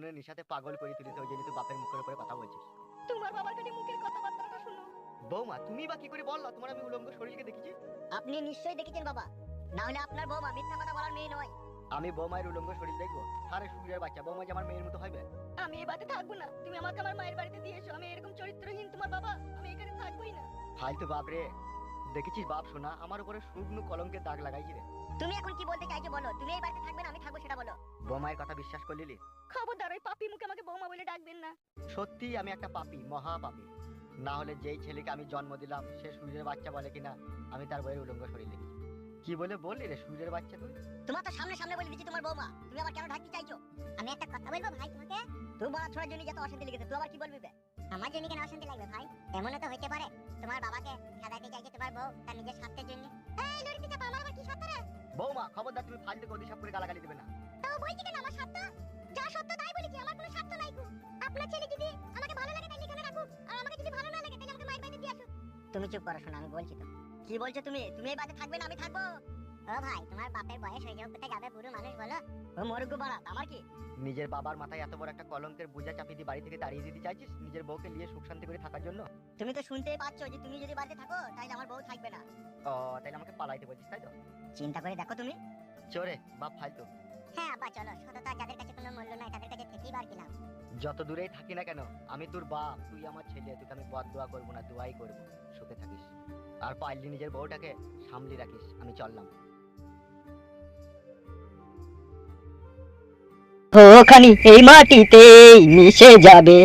ফোনের নিশাতে পাগল করে তুলিতে ওই জন্য তুই বাপের মুখের উপরে কথা বলছিস? তোমার বাবার কাছে মুখের কথাবার্তাটা শুনো। বৌমা তুমি বা কি করে বললা? তোমার আমি উলঙ্গ শরীরকে দেখেছি। আপনি নিশ্চয়ই দেখেছেন বাবা। না হলে আপনার বৌমা মিথ্যা কথা বলার মেয়ে নয়। আমি বৌমায়ের উলঙ্গ শরীর দেখব। আরে সুরের বাচ্চা বৌমা যে আমার মেয়ের মতো হবে আমি এই বাড়িতে থাকব না। তুমি আমাকে আমার মায়ের বাড়িতে দিয়ে এসো। আমি এরকম চরিত্রহীন তোমার বাবা আমি এখানে থাকবোই না। ফালতু বাপ রে। দেখেছিস বাপ শোনা আমার উপরে শুকনো কলঙ্কের দাগ লাগাইছি রে। তুমি এখন কি বলতে চাইছো বলো? তুমি এই বাড়িতে থাকবে না আমি থাকব সেটা বলো। বৌমায়ের কথা বিশ্বাস করলিলি ওই পাপি মুখে আমাকে বৌমা বলে ডাকবেন না। সত্যি আমি একটা পাপী মহা পাপী। না হলে যেই ছেলেকে আমি জন্ম দিলাম সে সূর্যের বাচ্চা বলে কিনা আমি তার বইয়ের উলঙ্গ শরীর কি বলে বললি রে সূর্যের বাচ্চা তুই? তোমার তো সামনে সামনে বলে দিচ্ছি তোমার বৌমা। তুমি আবার কেন ঢাকতে চাইছো? আমি একটা কথা বলব ভাই তোমাকে? তুই বলা ছোড়ার জন্য যত অশান্তি লেগেছে তুই আবার কি বলবি বে? আমার জন্য কেন অশান্তি লাগবে ভাই? এমনও তো হইতে পারে তোমার বাবাকে খেদাইতে চাইছে তোমার বউ তার নিজের স্বার্থের জন্য। এই লড়িতে চাপা আমার আবার কি স্বার্থ রে? বৌমা খবরদার তুমি ফালতু গদি সব করে গালাগালি দেবে না। তাও বলছি কেন আমার স্বার্থ? যা সত্য তাই বলেছি আমার কোনো স্বার্থ নাই গো আপনার ছেলে যদি আমাকে ভালো লাগে তাহলে এখানে রাখুক আর আমাকে যদি ভালো না লাগে তাহলে আমাকে মায়ের বাড়িতে দিয়ে আসুক তুমি চুপ করো শোনা আমি বলছি তো। কি বলছো তুমি? তুমি এই বাড়িতে থাকবে না আমি থাকব। ও ভাই তোমার বাপের বয়স হয়ে যাবে কোথায় যাবে বুড়ো মানুষ বলো। ও মরগু বাড়া আমার কি? নিজের বাবার মাথায় এত বড় একটা কলঙ্কের বোঝা চাপিয়ে দিয়ে বাড়ি থেকে তাড়িয়ে দিতে চাইছিস? নিজের বউকে নিয়ে সুখ শান্তি করে থাকার জন্য? তুমি তো শুনতেই পাচ্ছ যে তুমি যদি বাড়িতে থাকো তাহলে আমার বউ থাকবে না। ও তাইলে আমাকে পালাইতে বলছিস তাই তো? চিন্তা করে দেখো তুমি। চোরে বাপ ফালতু। হ্যাঁ আব্বা চলো সততা যাদের কাছে যত দূরেই থাকি না কেন, আমি তোর বাপ, তুই আমার ছেলে, তোকে আমি বদ দোয়া করব না, দোয়াই করব, সুখে থাকিস। আর পারলি নিজের বউটাকে সামলি রাখিস, আমি চললাম। ওখানি এই মাটিতেই মিশে যাবে,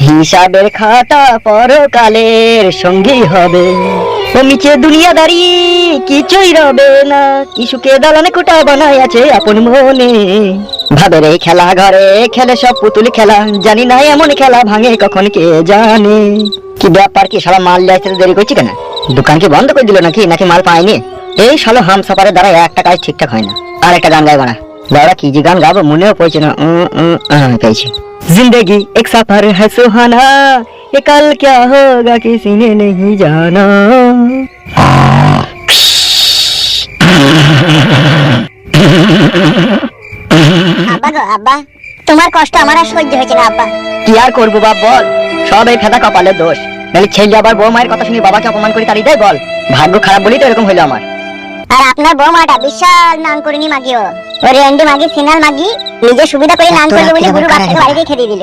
হিসাবের খাতা পরকালের সঙ্গী হবে। ও মিছে দুনিয়াদারি কিছুই রবে না। কিছুকে দালানে কুটা বানাই আছে আপন মনে। ভাবের এই খেলা ঘরে খেলে সব পুতুল খেলা। জানি না এমন খেলা ভাঙে কখন কে জানে। কি ব্যাপার কি সারা মাল যাইতে দেরি করছি কেন? দোকান কি বন্ধ করে দিল নাকি? নাকি মাল পাইনি এই সালো হাম সাপারের দ্বারা একটা কাজ ঠিকঠাক হয় না। আর একটা গান গাইবা না। দাদা কি যে গান গাবো মনেও পড়ছে না উম, উম, আহ, পেয়েছি जिंदगी एक सफर है सुहाना ये कल क्या होगा किसी ने नहीं जाना আব্বা গো আব্বা তোমার কষ্ট আমার আর সহ্য হয়েছে না আব্বা কি আর করবো বাপ বল সব এই ফেদা কপালের দোষ নাহলে ছেলে আবার বউ মায়ের কথা শুনি বাবাকে অপমান করে তাড়িয়ে দেয় বল ভাগ্য খারাপ বলেই তো এরকম হইলো আমার আর আপনার বৌমাটা বিশাল নাম করিনি মাগিও। ওরে এন্ডি মাগি সিনাল মাগি নিজে সুবিধা করে নাম করল বলে গুরু বাচ্চাকে বাড়িতে খেতে দিল।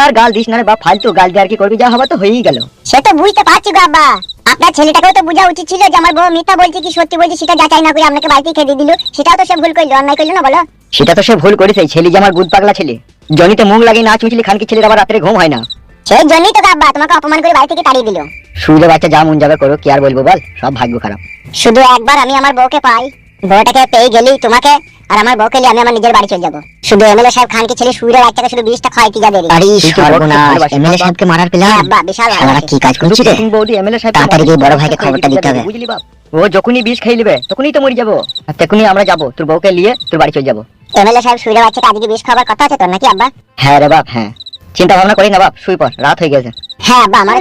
আর গাল দিস না রে বাপ ফালতু গাল দিয়ে আর কি করবি? যা হবার তো হয়েই গেল। সে তো বুঝতে পারছি গো আব্বা। আপনার ছেলেটাকেও তো বোঝা উচিত ছিল যে আমার বউ মিথ্যা বলছে কি সত্যি বলছে সেটা যাচাই না করে আপনাকে বাড়িতে খেতে দিল। সেটাও তো সে ভুল করল অন্যায় করল না বলো? সেটা তো সে ভুল করেছে ছেলে যে আমার গুদ পাগলা ছেলে। জনিতে মুখ লাগিয়ে না চুচলি খানকি ছেলের আবার রাত্রে ঘুম হয় না। সেই জন্যই তো আব্বা তোমাকে অপমান করে বাড়ি থেকে তাড়িয়ে দিল। শুলে বাচ্চা যা মন যাবে করো কি আর বলব বল? সব ভাগ্য খারাপ। শুধু একবার আমি আমার বউকে পাই বউটাকে পেয়ে গেলেই তোমাকে আর আমার বউকে নিয়ে আমি আমার নিজের বাড়ি চলে যাব। শুধু এমএলএ সাহেব খানকে ছেলে শুয়ে বাচ্চাকে শুধু বিষটা খাওয়াইতে যাবে। আরে তুই তো সর্বনাশ এমএলএ সাহেবকে মারার পেলাম আব্বা বিশাল শালারা ভালোবাসি। কি কাজ করছিস রে? তুমি বৌদি এমএলএ সাহেব তাড়াতাড়ি গিয়ে বড় ভাইকে খবরটা দিতে হবে। বুঝলি বাপ? ও যখনই বিষ খেয়ে নেবে তখনই তো মরে যাব। আর তখনই আমরা যাব তোর বউকে নিয়ে তোর বাড়ি চলে যাব। এমএলএ সাহেব শুয়ে বাচ্চাকে আজকে বিষ খাবার কথা আছে তোর নাকি আব্বা? হ্যাঁ রে বাপ হ্যাঁ। চিন্তা ভাবনা করি না বাপ শুই পর রাত হয়ে গেছে। হ্যাঁ আব্বা আমার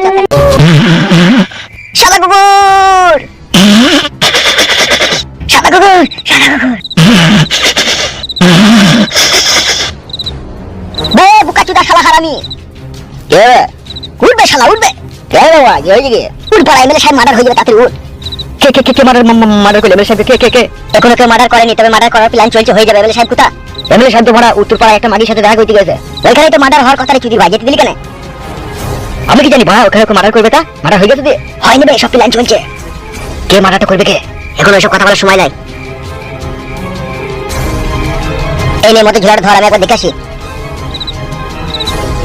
সাদা কুকুর! সাদা কুকুর সাদা কুকুর। বে বুকাচুদা শালা হারামি। কে? উঠবে শালা উঠবে। কে রে বাবা? কি হয়েছে কি? উঠ পাড়া এমএলএ সাহেব মার্ডার হয়ে যাবে তাড়াতাড়ি উঠ। কে কে কে কে মার্ডার মার্ডার করলে? এমএলএ সাহেব কে কে কে? এখনও কেউ মার্ডার করেনি তবে মার্ডার করার প্ল্যান চলছে হয়ে যাবে। এমএলএ সাহেব কোথা এমএলএ সাহেব তো মারা উত্তর পাড়া একটা মাগির সাথে দেখা করতে গেছে তো মার্ডার হওয়ার কথা চুদি ভাই যেতে দিলি কেন? আমি কি জানি ভাই ওখানে ওকে মার্ডার করবে তা? মার্ডার হয়ে গেছে দিয়ে হয়নি বে সব প্ল্যান চলছে। কে মার্ডারটা করবে কে? এখন ওইসব কথা বলার সময় নাই। এই নে মতো ঝোলার ধর, আমি একবার দেখে আসি।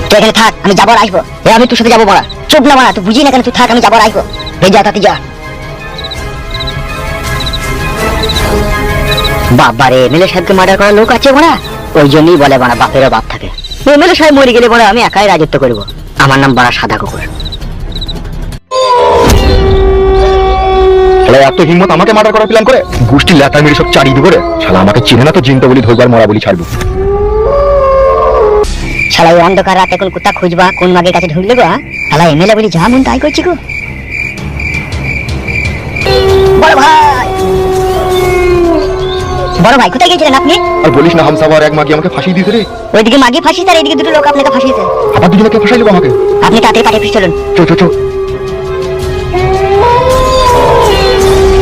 তুই এখানে থাক, আমি যাব আর আসব। এ, আমি তোর সাথে যাব মারা চুপ না মারা তুই বুঝি না কেন, তুই থাক, আমি যাব আর আসব। যা, তাতে যা। বাবারে এমএলএ সাহেবকে মার্ডার করার লোক আছে মারা ওই জন্যই বলে মারা বাপেরও বাপ থাকে। এমএলএ সাহেব মরে গেলে বলে আমি একাই রাজত্ব করব। আমার নাম বাড়া সাদা কুকুর শালা এত হিম্মত আমাকে মার্ডার করার প্ল্যান করে? গোষ্ঠী ল্যাটা মেরে সব চারিয়ে দিব রে শালা আমাকে চিনে না তো জিনতে বলি ধরবার মরা বলি ছাড়বো। শালা ওই অন্ধকার রাতে কোন কুত্তা খুঁজবা কোন মাগের কাছে ঢুকলে গো? শালা এমএলএ বলি যা মন তাই করছি গো। বড় ভাই! বড় ভাই কোথায় গিয়েছিলেন আপনি? আর বলিস না হামসাবার এক মাগি আমাকে ফাঁসিয়ে দিয়েছে রে। ওইদিকে মাগি ফাঁসিতে আর এদিকে দুটো লোক আপনাকে ফাঁসিয়েছে আবার দুজনকে ফাঁসাইলো আমাকে। আপনি তাড়াতাড়ি পাঠিয়ে চলুন। চো চো চো।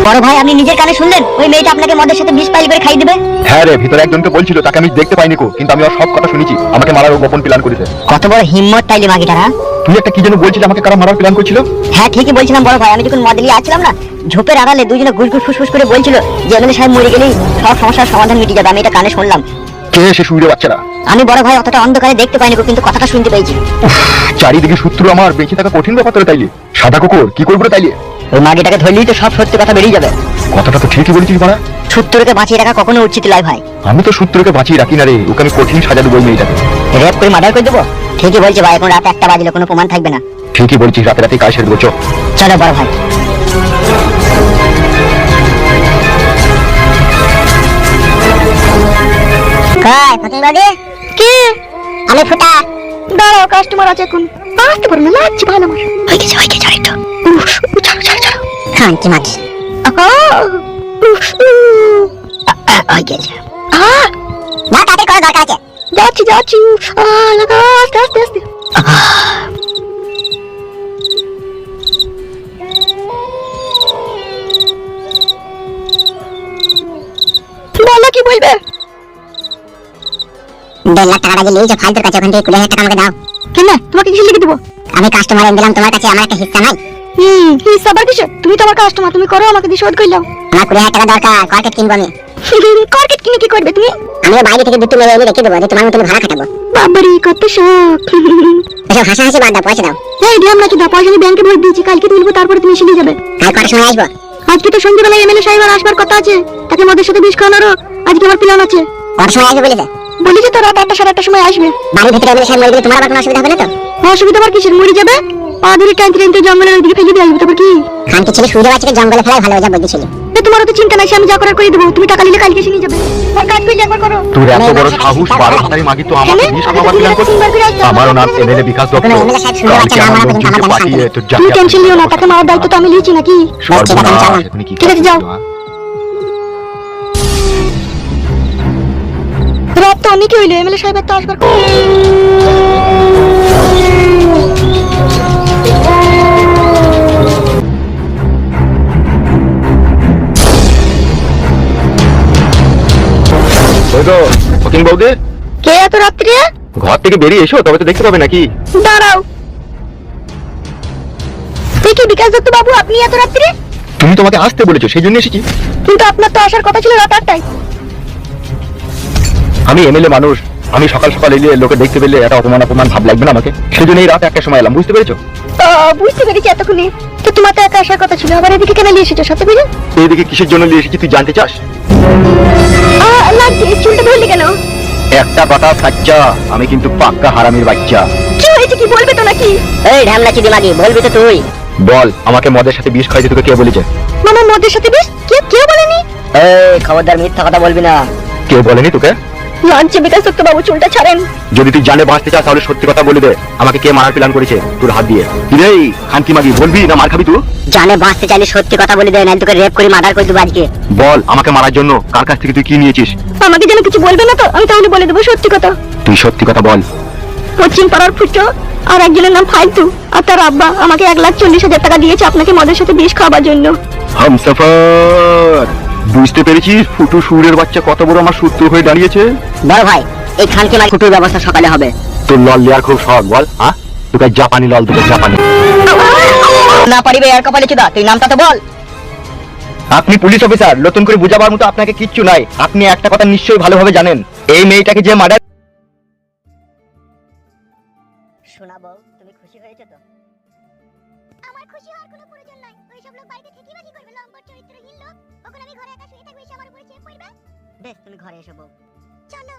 বড় ভাই আপনি নিজের কানে শুনলেন? ওই মেয়েটা আপনাকে মদের সাথে বিষ পাইল করে খাই দেবে? হ্যাঁ রে ভিতরে একজনকে বলছিল তাকে আমি দেখতে পাইনি কো কিন্তু আমি ওর সব কথা শুনেছি। আমাকে মারার গোপন প্ল্যান করেছে। কত বড় হিম্মত তাইলে মাগিটারা? তুই একটা কি যেন বলছিস আমাকে কারা মারার প্ল্যান করছিল? হ্যাঁ ঠিকই বলছিলাম বড় ভাই আমি যখন মদ নিয়ে আসছিলাম না ঝোপের আড়ালে দুজনে ঘুষ ফুসফুস করে বলছিল যে এমএলএ সাহেব মরে গেলেই সব সমস্যার সমাধান মিটে যাবে আমি এটা কানে শুনলাম। কে সে শুয়ে বাচ্চারা? আমি বড় ভাই অতটা অন্ধকারে দেখতে পাইনি কিন্তু কথাটা শুনতে পেয়েছি। চারিদিকে শত্রু আমার বেঁচে থাকা কঠিন ব্যাপার তাইলে। সাদা কুকুর কি করব তাইলে? ওই মাগিটাকে ধরলেই তো সব সত্যি কথা বেরিয়ে যাবে। কথাটা তো ঠিকই বলেছিস মারা। সূত্রকে বাঁচিয়ে রাখা কখনো উচিত নয় ভাই। আমি তো সূত্রকে বাঁচিয়ে রাখি না রে ওকে আমি কঠিন সাজা দেবো ওই মেয়েটাকে। রেপ করে মার্ডার করে দেবো? ঠিকই বলছে ভাই এখন রাত একটা বাজলে কোনো প্রমাণ থাকবে না। ঠিকই বলছিস রাতে রাতে কাজ সেরে দেবো চলো বড় ভাই। কই ফকিং বাদে কি? আমি ফুটা দাঁড়াও কাস্টমার আছে এখন। আসতে পারো না লাগছে ভালো আমার হয়ে গেছে হয়ে গেছে আরেকটু। ছাড়ো ছাড়ো ছাড়ো খান কি মাছ হয়ে গেছে। না তাতে করা দরকার আছে। যাচ্ছি যাচ্ছি। আস্তে আস্তে আস্তে। বলো কি বলবে? দেড় লাখ টাকা দিয়ে লিয়েছো ফালতুর কাছে ওখান থেকে কুড়ি হাজার টাকা আমাকে দাও। কেন? তোমাকে কিছু লিখে আমি কাস্টমার এনে দিলাম তোমার কাছে আমার একটা হিস্সা নাই। হুম হিসাব আর কিছু তুমি তো আমার কাস্টমার তুমি করো আমাকে দিয়ে শোধ করলাম আমার কুড়ি হাজার টাকা দরকার কর্কেট কিনবো আমি। কর্কেট কিনে কি করবে তুমি? আমিও বাইরে থেকে দুটো মেয়ে এনে রেখে দেবো দিয়ে তোমার মতন ভাড়া খাটাবো। বাবারি কত শখ। এসব হাসাহাসি বাদ দাও পয়সা দাও। এই ধ্যান রাখি দা পয়সা আমি ব্যাংকে ভরে দিয়েছি কালকে তুলবো তারপরে তুমি এসে নিয়ে যাবে। কাল কটার সময় আসব? আজকে তো সন্ধ্যেবেলায় এমএলএ সাহেব আর আসবার কথা আছে তাকে মদের সাথে বিষ খাওয়ানোরও আজকে আমার প্ল্যান আছে। কটার সময় আসবে বলেছে বলেছে তো রাত আটটা সাড়ে আটটার সময় আসবে। বাড়ির ভিতরে এমনি সাহেব মরে গেলে তোমার আবার কোনো অসুবিধা হবে না তো? অসুবিধা আবার কিসের? মরে যাবে? পা ধরে টাইম টাইম জঙ্গলের ওইদিকে ফেলে দিয়ে আসবে। তারপর কি? খানকে ছেলে সূর্য বাচ্চাকে জঙ্গলে ফেলাই ভালো তোমার তো চিন্তা নাই আমি যা করার করে দেবো। তুমি টাকা নিলে কালকে এসে নিয়ে যাবে। আর কাজ করলে একবার করো। তোর এত বড় সাহস মাগি তো আমাকে প্ল্যান করছিস নাম এমএলএ বিকাশ দত্ত সাহেব তুমি টেনশন নিও না তাকে মারার দায়িত্ব তো আমি নিয়েছি নাকি? ঠিক আছে, যাও। রাত তো অনেকই হইল এমএলএ সাহেবের তো আসবার বৌদি। কে এত রাত্রে ঘর থেকে বেরিয়ে এসো তবে তো দেখতে পাবে নাকি। দাঁড়াও। দেখি বিকাশ দত্ত বাবু আপনি এত রাত্রে তুমি তোমাকে আসতে বলেছ সেই জন্য এসেছি। কিন্তু আপনার তো আসার কথা ছিল রাত আটটায়। আমি এমএলএ মানুষ আমি সকাল সকাল এলে লোকে দেখতে পেলে একটা অপমান অপমান ভাব লাগবে না আমাকে। সেই জন্য এই রাত একটা সময় এলাম বুঝতে পেরেছ? বুঝতে পেরেছি এতক্ষণে। তো তোমার তো একা আসার কথা ছিল আবার এদিকে কেন নিয়ে এসেছ সাথে বুঝে এইদিকে কিসের জন্য নিয়ে এসেছি তুই জানতে চাস? চুলটা ধরলি কেন? একটা কথা সাচ্চা আমি কিন্তু পাক্কা হারামির বাচ্চা। কি হয়েছে কি বলবে তো নাকি? এই ঢামনা চিদি মাগি বলবি তো তুই। বল আমাকে মদের সাথে বিষ খাইতে তোকে কে বলেছে? মামা মদের সাথে বিষ? কেউ কে বলেনি? এই খবরদার মিথ্যা কথা বলবি না। কেউ বলেনি তোকে? লাঞ্চে বিকাশ দত্ত বাবু চুলটা ছাড়েন। যদি তুই জানে বাঁচতে চাস তাহলে সত্যি কথা বলে দে। আমাকে কে মারার প্ল্যান করেছে? তোর হাত দিয়ে। রে খানকি মাগি বলবি না মার খাবি তুই? জানে বাঁচতে চাইলে সত্যি কথা বলে দেয় না তোকে রেপ করে মার্ডার করে দেবো আজকে। বল আমাকে মারার জন্য কার কাছ থেকে তুই কি নিয়েছিস? আমাকে যেন কিছু বলবে না তো আমি তাহলে বলে দেবো সত্যি কথা। তুই সত্যি কথা বল। পশ্চিম পাড়ার ফুটো আর একজনের নাম ফালতু আর তার আব্বা আমাকে এক লাখ চল্লিশ হাজার টাকা দিয়েছে আপনাকে মদের সাথে বিষ খাওয়াবার জন্য। হামসাফার! বুঝতে পেরেছিস? ফুটু সুরের বাচ্চা কত বড় আমার সূত্র হয়ে দাঁড়িয়েছে? বড় ভাই এই খানকে মারি। ফুটুর ব্যবস্থা সকালে হবে। তোর লল লেয়ার খুব শখ বল হ্যাঁ তোকে জাপানি লল তোকে জাপানি। না পারিবে আর কপালে চুদা তুই নামটা তো বল। আপনি পুলিশ অফিসার নতুন করে বুঝাবার মতো আপনাকে কিচ্ছু নাই। আপনি একটা কথা নিশ্চয়ই ভালোভাবে জানেন এই মেয়েটাকে যে মার্ডার শোনাবো তুমি খুশি হয়েছে তো? আমার খুশি হওয়ার কোনো প্রয়োজন নাই। ওইসব লোক বাড়িতে থেকে কি করবে লম্পট চরিত্রহীন লোক। কখন আমি ঘরে একা শুয়ে থাকব এসে আমার উপরে চেয়ে পড়বে? বেশ তুমি ঘরে এসো বউ। চলো।